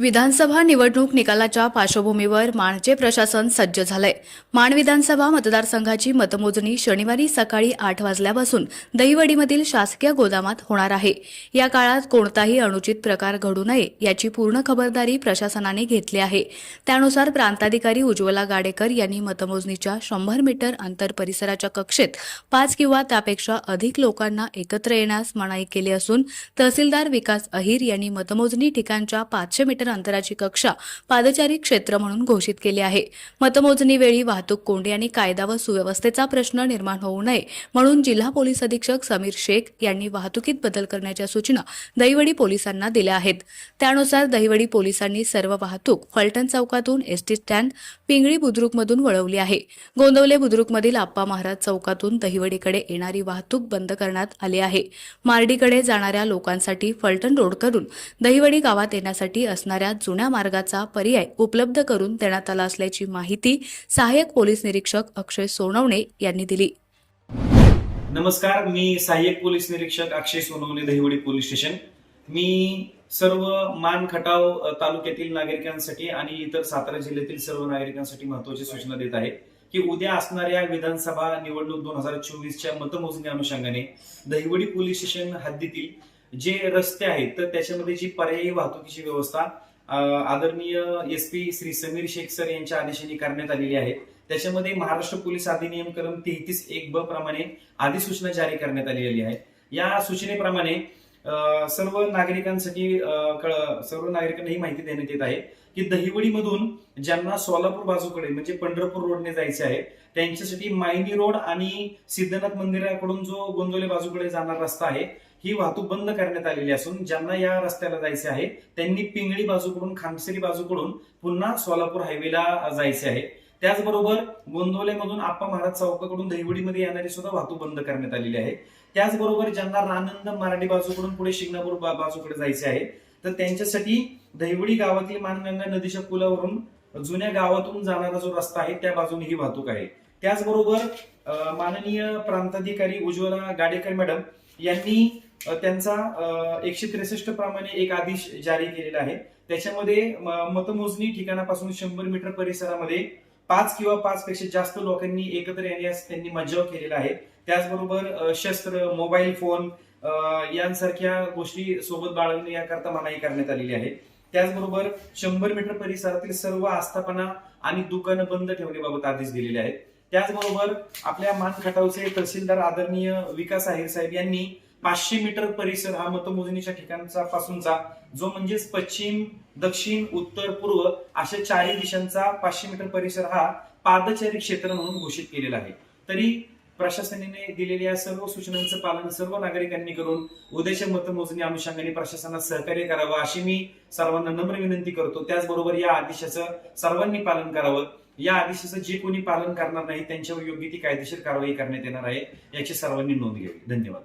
विधानसभा निवडणूक निकालाच्या पार्श्वभूमीवर माणचे प्रशासन सज्ज झालंय. माण विधानसभा मतदारसंघाची मतमोजणी शनिवारी सकाळी आठ वाजल्यापासून दहिवडीमधील शासकीय गोदामात होणार आहे. या काळात कोणताही अनुचित प्रकार घडू नये याची पूर्ण खबरदारी प्रशासनाने घेतली आहे. त्यानुसार प्रांताधिकारी उज्ज्वला गाडेकर यांनी मतमोजणीच्या शंभर मीटर अंतर परिसराच्या कक्षेत पाच किंवा त्यापेक्षा अधिक लोकांना एकत्र येण्यास मनाई केली असून तहसीलदार विकास अहिर यांनी मतमोजणी ठिकाणच्या पाचशे मीटर अंतराची कक्षा पादचारी क्षेत्र म्हणून घोषित केली आहे. मतमोजणीवेळी वाहतूक कोंडी आणि कायदा व सुव्यवस्थेचा प्रश्न निर्माण होऊ नये म्हणून जिल्हा पोलीस अधीक्षक समीर शेख यांनी वाहतुकीत बदल करण्याच्या सूचना दहिवडी पोलिसांना दिल्या आहेत. त्यानुसार दहिवडी पोलिसांनी सर्व वाहतूक फलटण चौकातून एसटी स्टँड पिंगळी बुद्रुकमधून वळवली आहे. गोंदवले बुद्रुकमधील आप्पा महाराज चौकातून दहिवडीकडे येणारी वाहतूक बंद करण्यात आली आहे. मार्डीकडे जाणाऱ्या लोकांसाठी फलटण रोडकडून दहिवडी गावात येण्यासाठी जाणाऱ्या जुन्या मार्गाचा पर्याय उपलब्ध करून देण्यात आला असल्याची माहिती सहाय्यक पोलीस निरीक्षक अक्षय सोनवणे यांनी दिली. नमस्कार मी सहाय्यक पोलीस निरीक्षक अक्षय सोनवणे दहिवडी पोलीस स्टेशन. मी सर्व मान खटाव तालुक्यातील नागरिकांसाठी आणि इतर सातारा जिल्ह्यातील सर्व नागरिकांसाठी महत्वाची सूचना देत आहे की उद्या असणाऱ्या विधानसभा निवडणूक दोन हजार चोवीसच्या मतमोजणी अनुषंगाने दहिवडी पोलीस स्टेशन हद्दीतील जे रस्ते आहेत तर त्याच्यामध्ये जी पर्यायी वाहतुकीची व्यवस्था आदरणीय S P Shri Sameer Shaikh sir यांच्या आदेशाने करण्यात आलेली आहे. त्याच्यामध्ये महाराष्ट्र पोलीस अधिनियम कलम तेहतीस एक ब प्रमाणे अधिसूचना जारी करण्यात आलेली आहे. या सूचनेप्रमाणे सर्व नागरिकांसाठी कळ- सर्व नागरिकांना ही माहिती देण्यात येत आहे की दहिवडीमधून ज्यांना सोलापूर बाजूकडे म्हणजे पंढरपूर रोडने जायचे आहे त्यांच्यासाठी मायनी रोड आणि सिद्धनाथ मंदिराकडून जो गोंदवले बाजूकडे जाणारा रस्ता आहे ही वाहतूक बंद करण्यात आलेली असून ज्यांना या रस्त्याला जायचे आहे त्यांनी पिंगळी बाजूकडून खामसरी बाजूकडून पुन्हा सोलापूर हायवेला जायचे आहे. त्याचबरोबर गोंदवलेमधून आप्पा महाराज चौकाकडून दहिवडीमध्ये येणारी सुद्धा वाहतूक बंद करण्यात आलेली आहे. त्याचबरोबर ज्यांना रानंद मराठी बाजूकडून पुढे शिंगणापूर बाजूकडे जायचे आहे तर त्यांच्यासाठी दहिवडी गावातील मानगंगा नदीच्या पुलावरून जुन्या गावातून जाणारा जो रस्ता आहे त्या बाजूने ही वाहतूक आहे. त्याचबरोबर माननीय प्रांताधिकारी उज्ज्वला गाडेकर मॅडम यांनी त्यांचा एकशे त्रेसष्ट प्रमाणे एक आदेश जारी केलेला आहे. त्याच्यामध्ये मतमोजणी ठिकाणापासून शंभर मीटर परिसरामध्ये पाच किंवा पाच पेक्षा जास्त लोकांनी एकत्र येण्यास त्यांनी मज्जाव केलेला आहे. त्याचबरोबर शस्त्र मोबाईल फोन यांसारख्या गोष्टी सोबत बाळगणे याकरता मनाई करण्यात आलेली आहे. त्याचबरोबर शंभर मीटर परिसरातील सर्व आस्थापना आणि दुकानं बंद ठेवण्याबाबत आदेश दिलेले आहेत. त्याचबरोबर आपल्या मान खटावचे तहसीलदार आदरणीय विकास आहेर साहेब यांनी पाचशे मीटर परिसर हा मतमोजणीच्या ठिकाणचा पासूनचा जो म्हणजेच पश्चिम दक्षिण उत्तर पूर्व अशा चारही दिशांचा पाचशे मीटर परिसर हा पादचारी क्षेत्र म्हणून घोषित केलेला आहे. तरी प्रशासनाने दिलेल्या सर्व सूचनांचं पालन सर्व नागरिकांनी करून उद्याच्या मतमोजणी अनुषंगाने प्रशासनात सहकार्य करावं अशी मी सर्वांना नम्र विनंती करतो. त्याचबरोबर या आदेशाचं सर्वांनी पालन करावं. या आदेशाचं जे कोणी पालन करणार नाही त्यांच्यावर योग्य ती कायदेशीर कारवाई करण्यात येणार आहे याची सर्वांनी नोंद घ्यावी. धन्यवाद.